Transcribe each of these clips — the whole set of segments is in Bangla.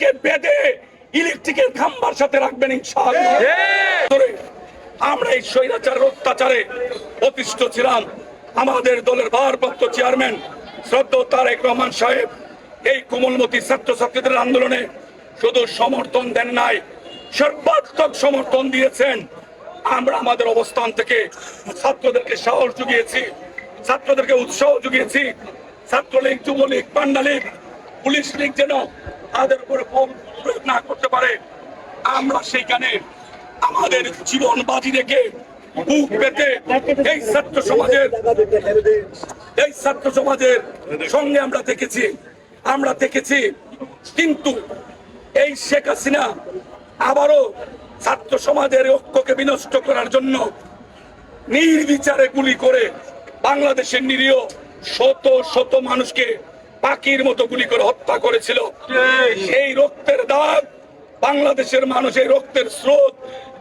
এদেরকে বেঁধে ইলেকট্রিকের খাম্বার সাথে রাখবেন ইনশাআল্লাহ? আমরা এই স্বৈরাচার অত্যাচারে অতিষ্ঠ ছিলাম। আমাদের দলের ভারপ্রাপ্ত চেয়ারম্যান শ্রদ্ধ তারেক রহমান সাহেব এই কোমলমতি ছাত্রছাত্রীদের আন্দোলনে শুধু সমর্থন দেন নাই সর্বাত্মক সমর্থন দিয়েছেন। আমরা আমাদের অবস্থান থেকে ছাত্রদেরকে সাহস জুগিয়েছি ছাত্রদেরকে উৎসাহ জুগিয়েছি। ছাত্রলীগ যুবলীগ পান্ডা লীগ পুলিশ লীগ যেন তাদের উপরে প্রয়োগ না করতে পারে, আমরা সেইখানে আমাদের জীবন বাজি রেখে বুক পেতে এই ছাত্র সমাজের, এই ছাত্র সমাজের সঙ্গে আমরা দেখেছি আমরা দেখেছি। কিন্তু এই শেখ হাসিনা আবারও ছাত্র সমাজের ঐক্যকে বিনষ্ট করার জন্য নির্বিচারে গুলি করে বাংলাদেশের নিরীহ শত শত মানুষকে পাখির মতো গুলি করে হত্যা করেছিল। সেই রক্তের দাগ বাংলাদেশের মানুষ, এই রক্তের স্রোত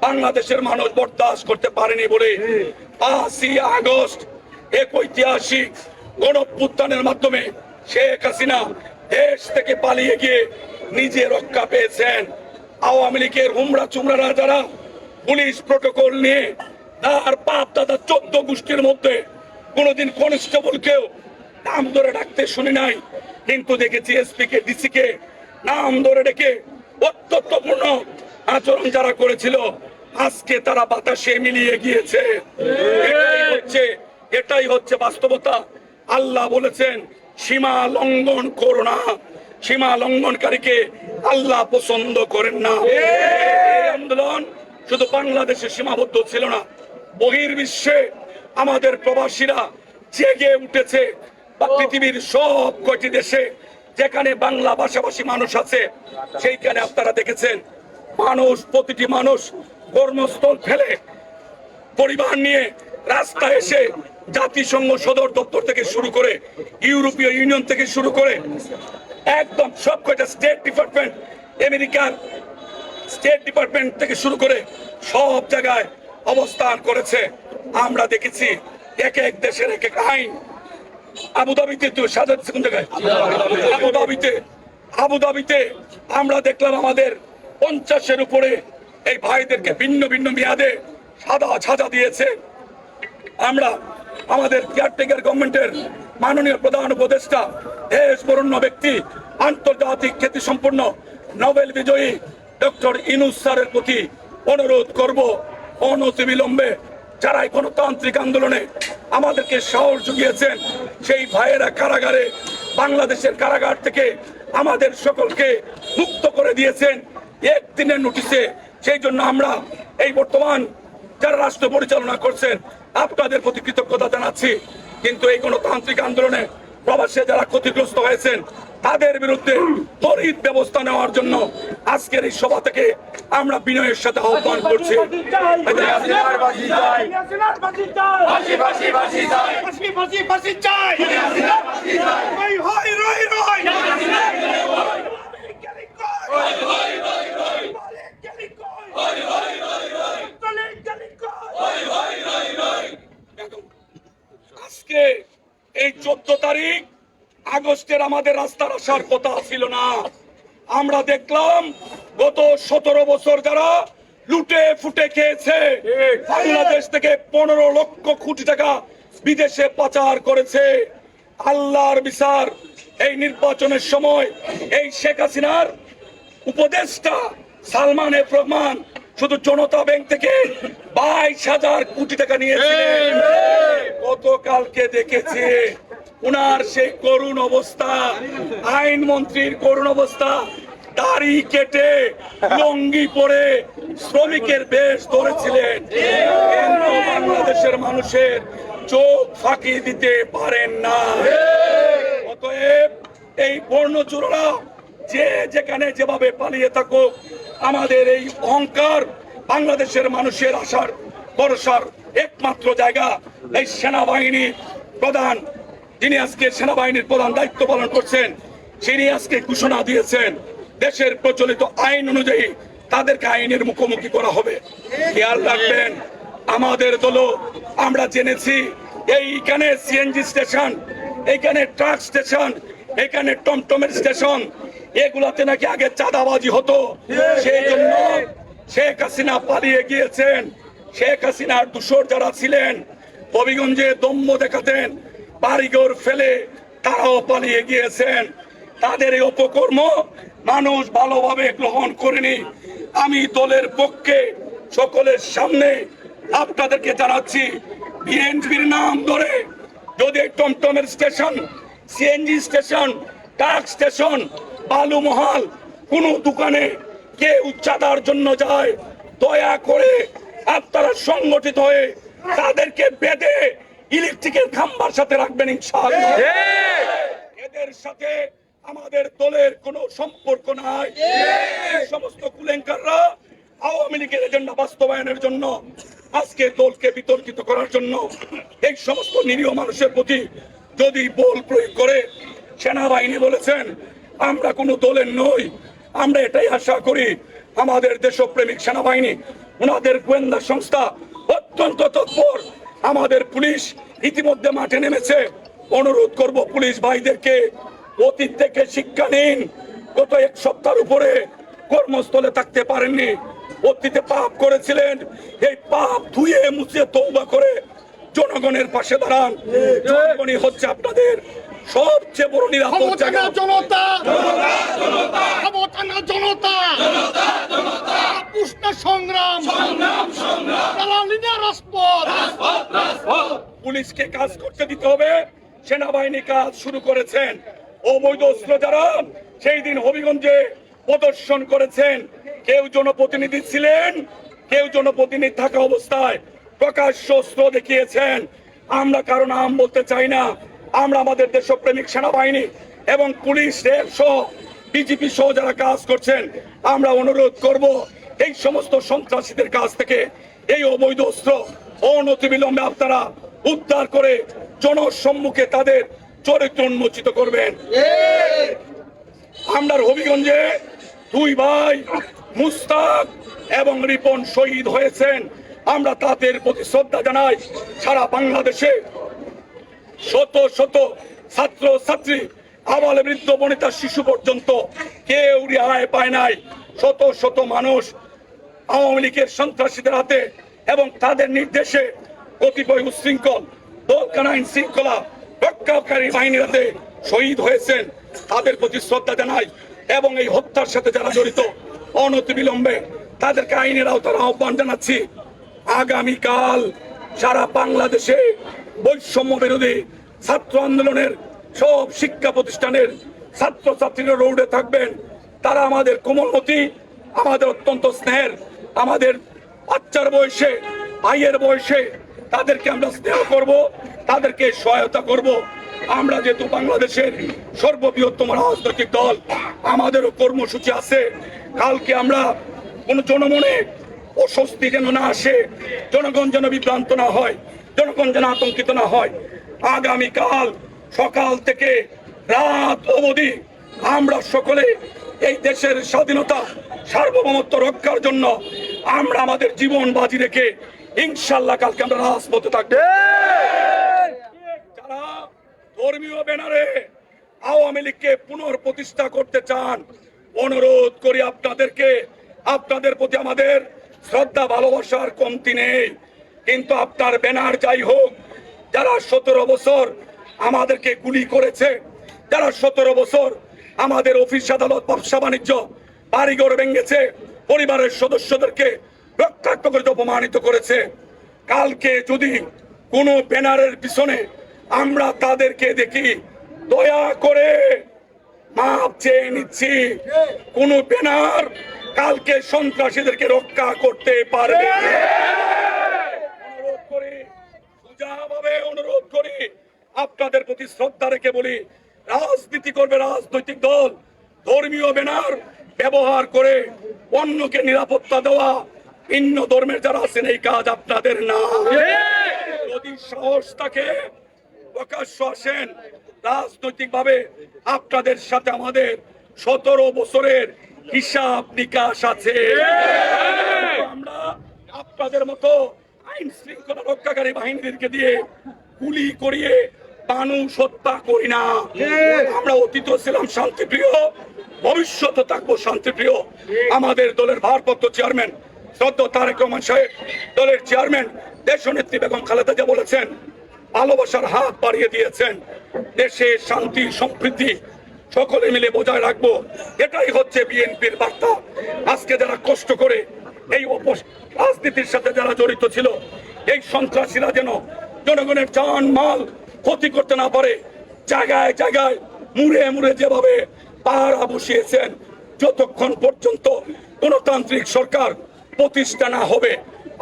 বাংলাদেশের মানুষ বরদাস্ত করতে পারেনি বলে পাঁচই আগস্ট এক ঐতিহাসিক গণপুত্থানের মাধ্যমে শেখ হাসিনা দেশ থেকে পালিয়ে গিয়ে নিজে রক্ষা পেয়েছেন। আওয়ামী লীগের হুমড়া চুমড়ারা যারা পুলিশ প্রটোকল নিয়ে তার বাপ দাদা চোদ্দ গোষ্ঠীর মধ্যে কোনোদিন কনস্টেবলকেও নাম ধরে ডাকতে শুনি নাই। কিন্তু দেখেছি এসপি কে ডিসি কে নাম ধরে ডেকে অত্যন্তপূর্ণ আচরণ যারা করেছিল, আজকে তারা বাতাসে মিলিয়ে গিয়েছে। এটাই হচ্ছে এটাই হচ্ছে বাস্তবতা। আল্লাহ বলেছেন, সীমা লঙ্ঘন করো না। সীমা লঙ্ঘনকারীকে আল্লাহ পছন্দ করেন না। আন্দোলন শুধু বাংলাদেশে সীমাবদ্ধ ছিল না, বহির্বিশ্বে আমাদের প্রবাসীরা জেগে উঠেছে। বা পৃথিবীর সব কয়টি দেশে যেখানে বাংলা ভাষাভাষী মানুষ আছে, সেইখানে আপনারা দেখেছেন মানুষ, প্রতিটি মানুষ কর্মস্থল ফেলে পরিবার নিয়ে রাস্তায় এসে জাতিসংঘ সদর দপ্তর থেকে শুরু করে ইউরোপীয় ইউনিয়ন থেকে শুরু করে একদম সব কয়টা স্টেট ডিপার্টমেন্ট, আমেরিকার স্টেট ডিপার্টমেন্ট থেকে শুরু করে সব জায়গায় অবস্থান করেছে। আমরা দেখেছি এক এক দেশের এক এক আইন আবুধাবিতে তো কোন জায়গায়? আবুধাবিতে আবুধাবিতে আমরা দেখলাম আমাদের পঞ্চাশের উপরে এই ভাইদেরকে ভিন্ন ভিন্ন মেয়াদে সাদা সাজা দিয়েছে। আমরা আমাদের কেয়ারটেকার গভর্নমেন্টের মাননীয় প্রধান উপদেষ্টা দেশ বরণ্য ব্যক্তি আন্তর্জাতিক খ্যাতি সম্পন্ন নোবেল বিজয়ী ডক্টর ইনুস স্যারের প্রতি অনুরোধ করব অনতি বিলম্বে যারা এই গণতান্ত্রিক আন্দোলনে আমাদেরকে সাহস জুগিয়েছেন, সেই ভাইয়েরা কারাগারে, বাংলাদেশের কারাগার থেকে আমাদের সকলকে মুক্ত করে দিয়েছেন একদিনের নোটিশে। সেই জন্য আমরা এই বর্তমান যারা রাষ্ট্র পরিচালনা করছেন, আপনাদের প্রতি কৃতজ্ঞতা জানাচ্ছি। কিন্তু এই গণতান্ত্রিক আন্দোলনে প্রবাসে যারা ক্ষতিগ্রস্ত হয়েছেন তাদের বিরুদ্ধে তরিত ব্যবস্থা নেওয়ার জন্য আজকের এই সভা থেকে আমরা বিনয়ের সাথে আহ্বান করছি চাই আমাদের রাস্তার আসার কথা ছিল না। আমরা দেখলাম গত সতেরো বছর যারা লুটে ফুটে খেয়েছে বাংলাদেশ থেকে পনেরো লক্ষ কোটি টাকা বিদেশে পাচার করেছে। আল্লাহর বিচার এই নির্বাচনের সময় এই শেখ হাসিনার উপদেষ্টা সালমান এফ রহমান শুধু জনতা ব্যাংক থেকে বাইশ হাজার কোটি টাকা নিয়েছিলেন। গতকালকে দেখেছি উনার সেই করুণ অবস্থা, আইন মন্ত্রীর করুণ অবস্থা, দাড়ি কেটে লঙ্গি পরে শ্রমিকের বেশ ধরেছিলেন। কিন্তু বাংলাদেশের মানুষের চোখ ফাঁকি দিতে পারেন না। অতএব এই বর্ণচোররা যে যেখানে যেভাবে পালিয়ে থাকুক, আমাদের এই অহংকার বাংলাদেশের মানুষের আশার, ভরসার একমাত্র জায়গা এই সেনাবাহিনী প্রধান যিনি আজকে সেনাবাহিনীর প্রধান দায়িত্ব পালন করছেন, তিনি আজকে ঘোষণা দিয়েছেন, দেশের প্রচলিত আইন অনুযায়ী তাদেরকে আইনের মুখোমুখি করা হবে। খেয়াল রাখবেন, আমাদের দলও আমরা জেনেছি, এইখানে সিএনজি স্টেশন, এইখানে ট্রাক স্টেশন এখানে টমটমের স্টেশন, এগুলাতে নাকি আগে চাঁদাবাজি হতো। সেই জন্য শেখ হাসিনা পালিয়ে গিয়েছেন। শেখ হাসিনার দূষর যারা ছিলেন, হবিগঞ্জে দম্য দেখাতেন বাড়িঘর ফেলে তারাও পালিয়ে গিয়েছেন। তাদের এই অপকর্ম মানুষ ভালোভাবে গ্রহণ করেনি। আমি দলের পক্ষে সকলের সামনে আপনাদেরকে জানাচ্ছি, বিএনপির নাম ধরে যদি টমটমের station, CNG station, truck station বালুমহাল কোন দোকানে কে চাঁদার জন্য যায়, দয়া করে আপনারা সংগঠিত হয়ে তাদেরকে বেঁধে ইলেকট্রিকের খাম্বার সাথে রাখবেন ইনশাআল্লাহ। এদের সাথে আমাদের দলের কোনো সম্পর্ক নাই। সমস্ত কুলেঙ্কাররা আওয়ামী লীগের এজেন্ডা বাস্তবায়নের জন্য আজকে দলকে বিতর্কিত করার জন্য এই সমস্ত নিরীহ মানুষের প্রতি যদি বল প্রয়োগ করে সেনাবাহিনী বলেছেন আমরা কোনো দলের নই। আমরা এটাই আশা করি আমাদের দেশপ্রেমিক সেনাবাহিনী ওনাদের গোয়েন্দা সংস্থা অত্যন্ত তৎপর আমাদের পুলিশ ইতিমধ্যে মাঠে নেমেছে। অনুরোধ করব পুলিশ ভাইদেরকে অতীত থেকে শিক্ষা নিন। গত এক সপ্তাহের উপরে কর্মস্থলে থাকতে পারেননি। অতীতে পাপ করেছিলেন। এই পাপ ধুয়ে মুছে তৌবা করে জনগণের পাশে দাঁড়ান। জনগণই হচ্ছে আপনাদের সবচেয়ে বড় নিরাপদ জায়গা। জনতা। পুলিশকে কাজ করতে দিতে হবে। সেনাবাহিনী কাজ শুরু করেছেন। অবৈধ অস্ত্র যারা, সেই দিন হবিগঞ্জে প্রদর্শন করেছেন। কেউ জনপ্রতিনিধি ছিলেন, কেউ জনপ্রতিনিধি থাকা অবস্থায় প্রকাশ্য অস্ত্র দেখিয়েছেন। আমরা কারও নাম বলতে চাই না। আমরা আমাদের দেশপ্রেমিক সেনাবাহিনী এবং পুলিশ, রেল সহ, বিজেপি সহ যারা কাজ করছেন, আমরা অনুরোধ করব এই সমস্ত সন্ত্রাসীদের কাছ থেকে এই অবৈধ অস্ত্র অনতিবিলম্বে আপনারা উদ্ধার করে জনসম্মুখে তাদের চরিত্র উন্মোচিত করবেন। আমরা হবিগঞ্জে দুই ভাই মুস্তাক এবং রিপন শহীদ হয়েছেন। আমরা তাদের প্রতি শ্রদ্ধা জানাই। সারা বাংলাদেশে শত শত ছাত্র, ছাত্রী, আবাল বৃদ্ধ, বনিতা শিশু পর্যন্ত কেউ রেহাই পায় নাই। শত শত মানুষ আওয়ামী লীগের সন্ত্রাসীদের হাতে এবং তাদের নির্দেশে কতিপয় উশৃঙ্খল দলকানা আইন শৃঙ্খলা রক্ষাকারী বাহিনীর হাতে শহীদ হয়েছেন। তাদের প্রতি শ্রদ্ধা জানাই এবং এই হত্যার সাথে যারা জড়িত অনতি বিলম্বে তাদেরকে আইনের আওতার আহ্বান জানাচ্ছি। আগামীকাল সারা বাংলাদেশে বৈষম্য বিরোধী ছাত্র আন্দোলনের সব শিক্ষা প্রতিষ্ঠানের ছাত্র ছাত্রীরা রোডে থাকবেন। তারা আমাদের কোমলমতি আমাদের অত্যন্ত স্নেহের, আমাদের বাচ্চার বয়সে, ভাইয়ের বয়সে তাদেরকে আমরা স্নেহ করব, তাদেরকে সহায়তা করব। আমরা যেহেতু বাংলাদেশের সর্ববৃহত্তম রাজনৈতিক দল, আমাদেরও কর্মসূচি আছে। কালকে আমরা কোন জনমনে অস্বস্তি যেন না আসে, জনগণ যেন বিভ্রান্ত না হয়, জনগণ যেন আতঙ্কিত না হয়, আগামীকাল সকাল থেকে রাত অবধি আমরা সকলে এই দেশের স্বাধীনতা, সার্বভৌমত্ব রক্ষার জন্য আমরা আমাদের জীবন বাজি রেখে ইনশাল্লাহ কালকে আমরা রাজপথে থাকব। যারা ধর্মীয় ব্যানারে আওয়ামী লীগকে পুনঃপ্রতিষ্ঠা করতে চান অনুরোধ করি আপনাদেরকে। আপনাদের প্রতি আমাদের শ্রদ্ধা ভালোবাসার কমতি নেই। কিন্তু আপনার ব্যানার যাই হোক যারা সতেরো বছর আমাদেরকে গুলি করেছে যারা সতেরো বছর আমাদের অফিস আদালত ব্যবসা বাণিজ্য বাড়িঘর ভেঙেছে পরিবারের সদস্যদেরকে রক্ষাত্মক করে অপমানিত করেছে। কালকে যদি কোনো ব্যানারের পিছনে আমরা তাদেরকে দেখি, দয়া করে মাপ চেয়ে নিচ্ছি, কোন ব্যানার কালকে সন্ত্রাসীদেরকে রক্ষা করতে পারবে অনুরোধ করি সুজাভাবে অনুরোধ করি, আপনাদের প্রতি শ্রদ্ধা রেখে বলি, রাজনীতি করবে রাজনৈতিক দল, ধর্মীয় ব্যানার ব্যবহার করে অন্যকে নিরাপত্তা দেওয়া ভিন্ন ধর্মের যারা আছেন এই কাজ আপনাদের না। যদি সাহস থাকে প্রকাশ্য আসেন রাজনৈতিক ভাবে আপনাদের সাথে আমাদের সতেরো বছরের হিসাব নিকাশ আছে। আমরা আপনাদের মতো আইন শৃঙ্খলা রক্ষাকারী বাহিনীদেরকে দিয়ে গুলি করিয়ে মানুষ হত্যা করি না। আমরা অতীত ছিলাম শান্তিপ্রিয় ভবিষ্যতে থাকব শান্তিপ্রিয়। আমাদের দলের ভারপ্রাপ্ত চেয়ারম্যান শ্রদ্ধ তারেক রহমান সাহেব দলের চেয়ারম্যান, দেশনেত্রী বেগম খালেদা জিয়া বলেছেন, ভালোবাসার হাত বাড়িয়ে দিয়েছেন। দেশে শান্তি সম্প্রীতি সকলে মিলে বজায় রাখব। এটাই হচ্ছে বিএনপির বার্তা। আজকে যারা কষ্ট করে এই রাজনীতির সাথে যারা জড়িত ছিল, এই সন্ত্রাসীরা যেন জনগণের জান মাল ক্ষতি করতে না পারে, জায়গায় জায়গায় মুড়ে মুড়ে যেভাবে পাহারা বসিয়েছেন, যতক্ষণ পর্যন্ত গণতান্ত্রিক সরকার প্রতিষ্ঠা না হবে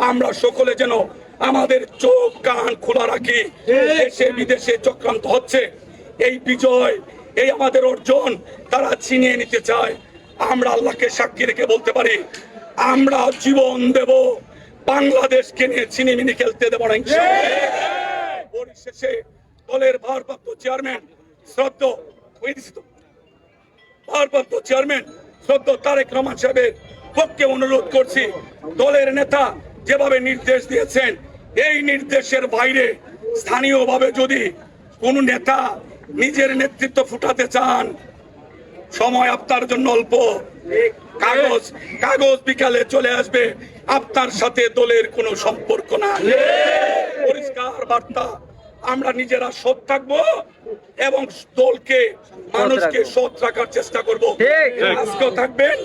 আমরা সকলে যেন আমাদের চোখ কান খোলা রাখি। দেশে বিদেশে চক্রান্ত হচ্ছে। এই বিজয় এই আমাদের অর্জন তারা ছিনিয়ে নিতে চায়। আমরা আল্লাহকে সাক্ষী রেখে বলতে পারি আমরা জীবন দেব বাংলাদেশকে নিয়ে ছিনিমিনি খেলতে দেব না পরিশেষে দলের ভারপ্রাপ্ত চেয়ারম্যান শ্রদ্ধ? ভারপ্রাপ্ত চেয়ারম্যান শ্রদ্ধ তারেক রহমান সাহেবের পক্ষে অনুরোধ করছি দলের নেতা যেভাবে নির্দেশ দিয়েছেন এই নির্দেশের বাইরে স্থানীয়ভাবে যদি কোন নেতা নিজের নেতৃত্ব ফুটাতে চান সময় আপনার জন্য অল্প। কাগজ কাগজ বিকালে চলে আসবে আপনার সাথে দলের কোনো সম্পর্ক না। পরিষ্কার বার্তা আমরা নিজেরা সৎ থাকব এবং দলকে মানুষকে সৎ রাখার চেষ্টা করব। আজকেও থাকবেন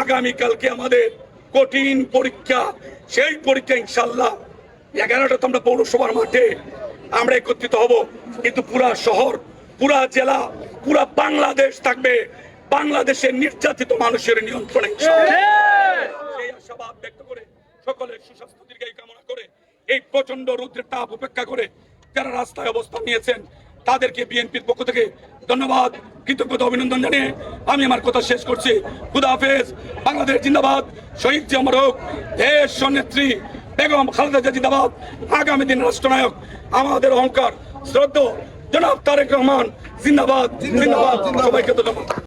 আগামীকালকে আমাদের কঠিন পরীক্ষা সেই পরীক্ষা ইনশাল্লাহ এগারোটা তো আমরা পৌরসভার মাঠে আমরা একত্রিত হব। কিন্তু পুরা শহর পুরা জেলা পুরা বাংলাদেশ থাকবে। বাংলাদেশের নির্যাতিত মানুষের নিয়ন্ত্রণে সেই আশাবাদ ব্যক্ত করে সকলের সুস্বাস্থ্য দীর্ঘায়ু কামনা করে এই প্রচণ্ড রুদ্রের তাপ উপেক্ষা করে যারা রাস্তায় অবস্থান নিয়েছেন তাদেরকে বিএনপির পক্ষ থেকে ধন্যবাদ, কৃতজ্ঞতা, অভিনন্দন জানিয়ে আমি আমার কথা শেষ করছি। খুদা হাফেজ, বাংলাদেশ জিন্দাবাদ, শহীদ জিয়ামর হোক, দেশ সন্নেত্রী বেগম খালেদা জিয়া জিন্দাবাদ, আগামী দিন রাষ্ট্রনায়ক, আমাদের অহংকার, শ্রদ্ধ, জনাব তারেক রহমান, জিন্দাবাদ জিন্দাবাদ, সবাইকে ধন্যবাদ।